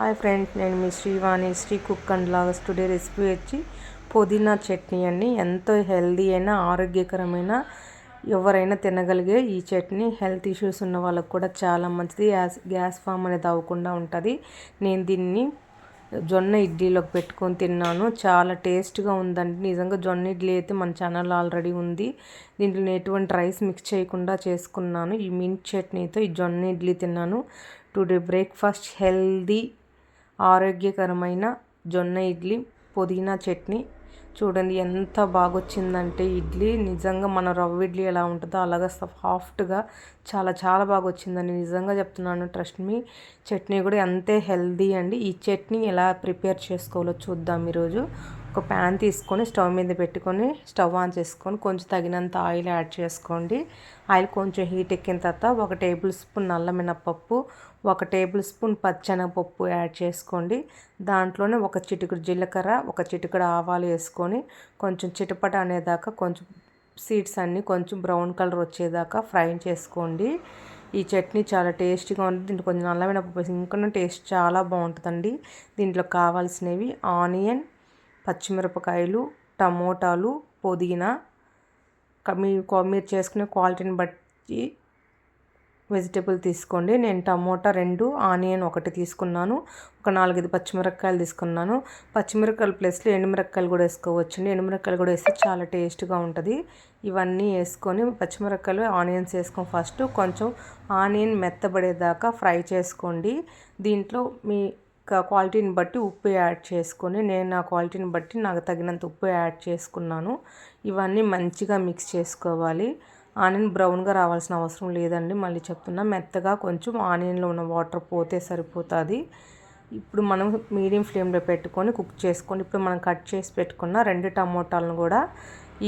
Hi friends నేను మీ Srivani Sri cook and vlogs today recipe వచ్చి పుదీనా చట్నీ అండి. ఎంతో హెల్దీ అయిన ఆరోగ్యకరమైన ఎవరైనా తినగలిగే ఈ చట్నీ. హెల్త్ ఇష్యూస్ ఉన్న వాళ్ళకు కూడా చాలా మంచిది. గ్యాస్ గ్యాస్ ఫామ్ అనేది అవ్వకుండా ఉంటుంది. నేను దీన్ని జొన్న ఇడ్లీలోకి పెట్టుకొని తిన్నాను. చాలా టేస్ట్గా ఉందండి. నిజంగా జొన్న ఇడ్లీ అయితే మన ఛానల్ ఆల్రెడీ ఉంది. దీంట్లో ఎటువంటి రైస్ మిక్స్ చేయకుండా చేసుకున్నాను. ఈ మింట్ చట్నీతో ఈ జొన్న ఇడ్లీ తిన్నాను. టుడే బ్రేక్ఫాస్ట్ హెల్దీ ఆరోగ్యకరమైన జొన్న ఇడ్లీ పుదీనా చట్నీ. చూడండి ఎంత బాగా వచ్చిందంటే ఇడ్లీ. నిజంగా మన రవ్వ ఇడ్లీ ఎలా ఉంటుందో అలాగా సాఫ్ట్గా చాలా చాలా బాగా వచ్చిందండి నిజంగా చెప్తున్నాను ట్రస్ట్ మీ. చట్నీ కూడా అంతే హెల్దీ అండి. ఈ చట్నీ ఎలా ప్రిపేర్ చేసుకోవాలో చూద్దాం ఈరోజు. ఒక ప్యాన్ తీసుకొని స్టవ్ మీద పెట్టుకొని స్టవ్ ఆన్ చేసుకొని కొంచెం తగినంత ఆయిల్ యాడ్ చేసుకోండి. ఆయిల్ కొంచెం హీట్ ఎక్కిన తర్వాత ఒక టేబుల్ స్పూన్ నల్ల మినపప్పు ఒక టేబుల్ స్పూన్ పచ్చెనగపప్పు యాడ్ చేసుకోండి. దాంట్లోనే ఒక చిటికుడు జీలకర్ర ఒక చిటికుడు ఆవాలు వేసుకొని కొంచెం చిటపట అనేదాకా కొంచెం సీడ్స్ అన్నీ కొంచెం బ్రౌన్ కలర్ వచ్చేదాకా ఫ్రై చేసుకోండి. ఈ చట్నీ చాలా టేస్టీగా ఉంటుంది దీంట్లో కొంచెం నల్ల మినపప్పు ఇంకా టేస్ట్ చాలా బాగుంటుందండి. దీంట్లో కావాల్సినవి ఆనియన్ పచ్చిమిరపకాయలు టమోటాలు పుదీనా మీ మీరు చేసుకునే క్వాలిటీని బట్టి వెజిటేబుల్ తీసుకోండి. నేను టమోటా రెండు ఆనియన్ ఒకటి తీసుకున్నాను. ఒక నాలుగైదు పచ్చిమిరపకాయలు తీసుకున్నాను. పచ్చిమిరపకాయలు ప్లేస్లో ఎండుమిరపకాయలు కూడా వేసుకోవచ్చండి. ఎండుమిరపకాయలు కూడా వేస్తే చాలా టేస్ట్గా ఉంటుంది. ఇవన్నీ వేసుకొని పచ్చిమిరపకాయలు ఆనియన్స్ వేసుకొని ఫస్ట్ కొంచెం ఆనియన్ మెత్తబడేదాకా ఫ్రై చేసుకోండి. దీంట్లో మీ క్వాలిటీని బట్టి ఉప్పు యాడ్ చేసుకొని నేను నా క్వాలిటీని బట్టి నాకు తగినంత ఉప్పు యాడ్ చేసుకున్నాను. ఇవన్నీ మంచిగా మిక్స్ చేసుకోవాలి. ఆనియన్ బ్రౌన్గా రావాల్సిన అవసరం లేదండి. మళ్ళీ చెప్తున్నా మెత్తగా కొంచెం ఆనియన్లో ఉన్న వాటర్ పోతే సరిపోతుంది. ఇప్పుడు మనం మీడియం ఫ్లేమ్లో పెట్టుకొని కుక్ చేసుకొని ఇప్పుడు మనం కట్ చేసి పెట్టుకున్న రెండు టమోటాలను కూడా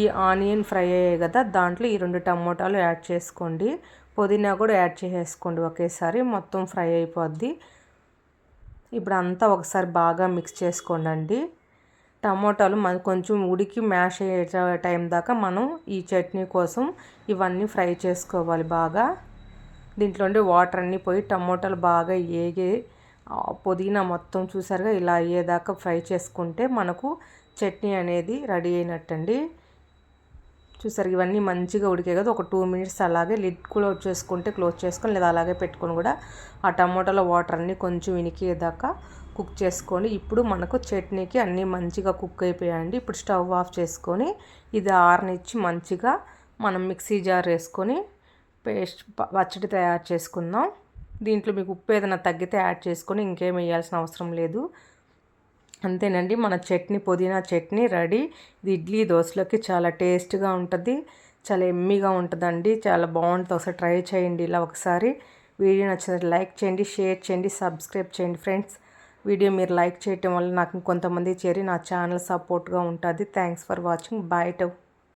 ఈ ఆనియన్ ఫ్రై అయ్యాయి కదా దాంట్లో ఈ రెండు టమోటాలు యాడ్ చేసుకోండి. పుదీనా కూడా యాడ్ చేసేసుకోండి ఒకేసారి. మొత్తం ఫ్రై అయిపోద్ది. ఇప్పుడు అంతా ఒకసారి బాగా మిక్స్ చేసుకోండి టమోటాలు మన కొంచెం ఉడికి మ్యాష్ అయ్యే టైం దాకా మనం ఈ చట్నీ కోసం ఇవన్నీ ఫ్రై చేసుకోవాలి బాగా. దీంట్లో ఉండే వాటర్ అన్నీ పోయి టమోటాలు బాగా ఏగే పుదీనా మొత్తం చూసారుగా ఇలా అయ్యేదాకా ఫ్రై చేసుకుంటే మనకు చట్నీ అనేది రెడీ అయినట్టండి. చూసారు ఇవన్నీ మంచిగా ఉడికే కదా. ఒక టూ మినిట్స్ అలాగే లిడ్ క్లోజ్ చేసుకుంటే క్లోజ్ చేసుకొని లేదా అలాగే పెట్టుకొని కూడా ఆ టమోటాలో వాటర్ అన్నీ కొంచెం ఇనికేదాకా కుక్ చేసుకోండి. ఇప్పుడు మనకు చట్నీకి అన్నీ మంచిగా కుక్ అయిపోయాయండి. ఇప్పుడు స్టవ్ ఆఫ్ చేసుకొని ఇది ఆరనిచ్చి మంచిగా మనం మిక్సీ జార్ వేసుకొని పేస్ట్ పచ్చడి తయారు చేసుకుందాం. దీంట్లో మీకు ఉప్పు ఏదైనా తగ్గితే యాడ్ చేసుకొని ఇంకేం వేయాల్సిన అవసరం లేదు. అంతేనండి. మన చట్నీ పుదీనా చట్నీ రెడీ. ఇది ఇడ్లీ దోశలోకి చాలా టేస్ట్గా ఉంటుంది. చాలా ఎమ్మీగా ఉంటుందండి. చాలా బాగుంటుంది. ఒకసారి ట్రై చేయండి ఇలా ఒకసారి. వీడియో నచ్చినట్టు లైక్ చేయండి షేర్ చేయండి సబ్స్క్రైబ్ చేయండి ఫ్రెండ్స్. వీడియో మీరు లైక్ చేయటం వల్ల నాకు కొంతమంది చేరి నా ఛానల్ సపోర్ట్గా ఉంటుంది. Thanks for watching. Bye tau